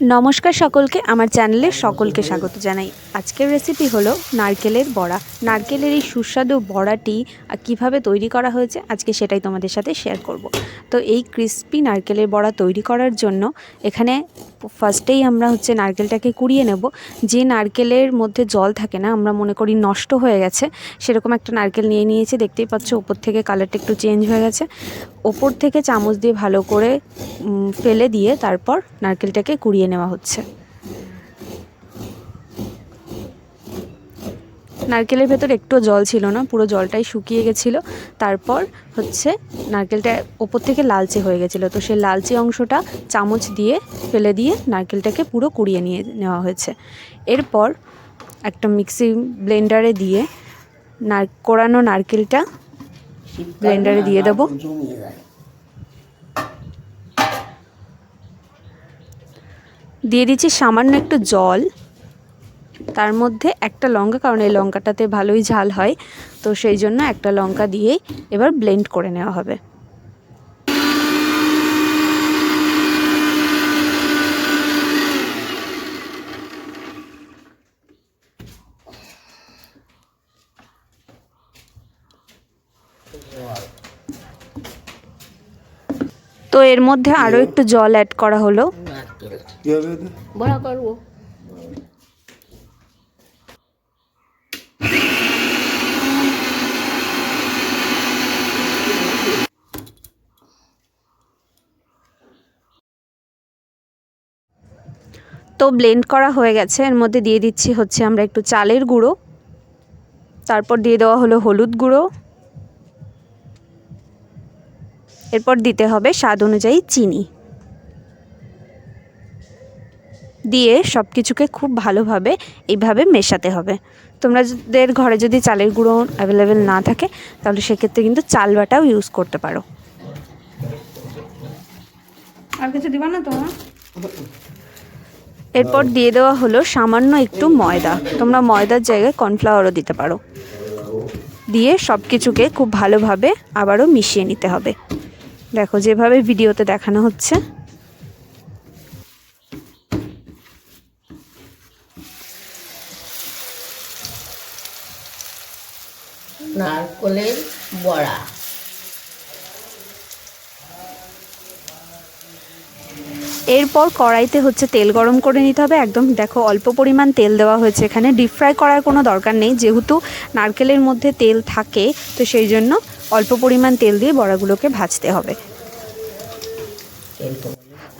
নমস্কার সকলকে, আমার চ্যানেলে সকলকে স্বাগত জানাই। আজকের রেসিপি হলো নারকেলের বড়া। নারকেলের এই সুস্বাদু বড়াটি কীভাবে তৈরি করা হয়েছে, আজকে সেটাই তোমাদের সাথে শেয়ার করব। তো এই ক্রিস্পি নারকেলের বড়া তৈরি করার জন্য এখানে ফার্স্টেই আমরা হচ্ছে নারকেলটাকে কুড়িয়ে নেব। যে নারকেলের মধ্যে জল থাকে না, আমরা মনে করি নষ্ট হয়ে গেছে, সেরকম একটা নারকেল নিয়ে নিয়েছি, দেখতেই পাচ্ছ ওপর থেকে কালারটা একটু চেঞ্জ হয়ে গেছে। ওপর থেকে চামচ দিয়ে ভালো করে ফেলে দিয়ে তারপর নারকেলটাকে কুড়িয়ে নেওয়া হচ্ছে। নারকেলের ভেতর একটু জল ছিল না, পুরো জলটাই শুকিয়ে গেছিল। তারপর হচ্ছে নারকেলটা ওপর থেকে লালচে হয়ে গেছিল। তো সেই লালচে অংশটা চামচ দিয়ে ফেলে দিয়ে নারকেলটাকে পুরো কুড়িয়ে নিয়ে নেওয়া হয়েছে। এরপর একটা মিক্সি ব্লেন্ডারে দিয়ে নার কোড়ানো নারকেলটা ব্লেন্ডারে দিয়ে দেবো। দেয় দিচ্ছি সামান্য একটু জল। তার মধ্যে একটা লঙ্কা, কারণ এই লঙ্কাটাতে ভালোই ঝাল হয়। তো সেই জন্য একটা লঙ্কা দিয়েই এবার ব্লেন্ড করে নেওয়া হবে। তো এর মধ্যে আরও একটু জল অ্যাড করা হলো। তো ব্লেন্ড করা হয়ে গেছে। এর মধ্যে দিয়ে দিচ্ছি হচ্ছে আমরা একটু চালের গুঁড়ো। তারপর দিয়ে দেওয়া হলো হলুদ গুঁড়ো। এরপর দিতে হবে স্বাদ অনুযায়ী চিনি। দিয়ে সব কিছুকে খুব ভালোভাবে এইভাবে মেশাতে হবে। তোমাদের ঘরে যদি চালের গুঁড়ো অ্যাভেলেবেল না থাকে তাহলে সেক্ষেত্রে কিন্তু চাল বাটাও ইউজ করতে পারো। আর কিছু দিবা না তোমার? এরপর দিয়ে দেওয়া হলো সামান্য একটু ময়দা। তোমরা ময়দার জায়গায় কর্নফ্লাওয়ারও দিতে পারো। দিয়ে সব কিছুকে খুব ভালোভাবে আবারও মিশিয়ে নিতে হবে। দেখো যেভাবে ভিডিওতে দেখানো হচ্ছে। নারকেলের বড়া। এরপর কড়াইতে হচ্ছে তেল গরম করে নিতে হবে। একদম দেখো অল্প পরিমাণ তেল দেওয়া হয়েছে এখানে। ডিপ ফ্রাই করার কোনো দরকার নেই, যেহেতু নারকেলের মধ্যে তেল থাকে, তো সেই জন্য অল্প পরিমাণ তেল দিয়ে বড়াগুলোকে ভাজতে হবে।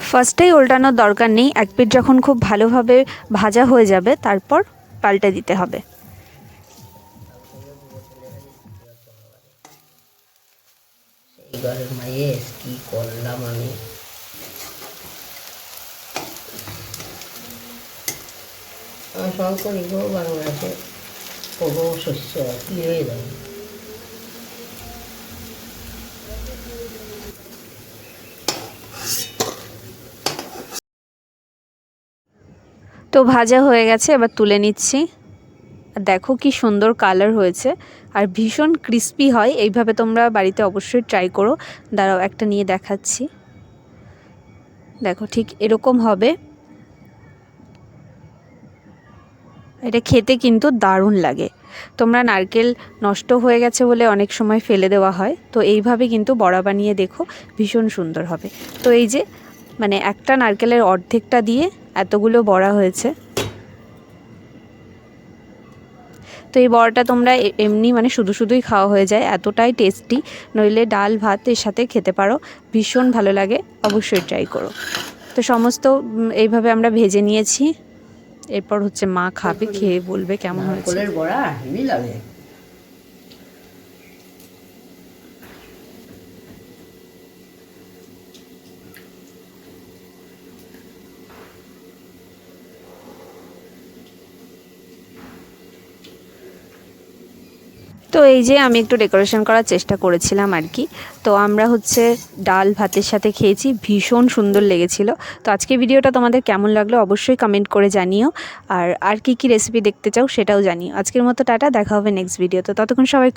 ফার্স্টেই উল্টানোর দরকার নেই। এক পিঠ যখন খুব ভালোভাবে ভাজা হয়ে যাবে, তারপর পাল্টে দিতে হবে। ঘরের মাইয়ে কি করলাম আমি? শঙ্করী গো বাংলাদেশে শস্য হয়ে যাবে তো ভাজা হয়ে গেছে, এবার তুলে নিচ্ছি। দেখো কি সুন্দর কালার হয়েছে। আর ভীষণ ক্রিস্পি হয়, এইভাবে তোমরা বাড়িতে অবশ্যই ট্রাই করো। দাঁড়াও, একটা নিয়ে দেখাচ্ছি। দেখো ঠিক এরকম হবে। এটা খেতে কিন্তু দারুণ লাগে। তোমরা নারকেল নষ্ট হয়ে গেছে বলে অনেক সময় ফেলে দেওয়া হয়। তো এইভাবে কিন্তু বড়া বানিয়ে দেখো, ভীষণ সুন্দর হবে। তো এই যে মানে একটা নারকেলের অর্ধেকটা দিয়ে এতগুলো বড়া হয়েছে। তো এই বড়াটা তোমরা এমনি মানে শুধু শুধুই খাওয়া হয়ে যায় এতটাই টেস্টি নইলে ডাল ভাত এর সাথে খেতে পারো। ভীষণ ভালো লাগে অবশ্যই ট্রাই করো। তো সমস্ত এইভাবে আমরা ভেজে নিয়েছি। এরপর হচ্ছে মা খাবে খেয়ে বলবে কেমন হয়েছে। বড়া হেভি লাগে তো এই যে আমি একটু ডেকোরেশন করার চেষ্টা করেছিলাম আর কি। তো আমরা হচ্ছে ডাল ভাতের সাথে খেয়েছি, ভীষণ সুন্দর লেগেছিল। তো আজকে ভিডিওটা তোমাদের কেমন লাগল অবশ্যই কমেন্ট করে জানিও। আর আর কি কি রেসিপি দেখতে চাও সেটাও জানিও। আজকের মতো টাটা, দেখা হবে নেক্সট ভিডিও তো। ততক্ষণ সবাই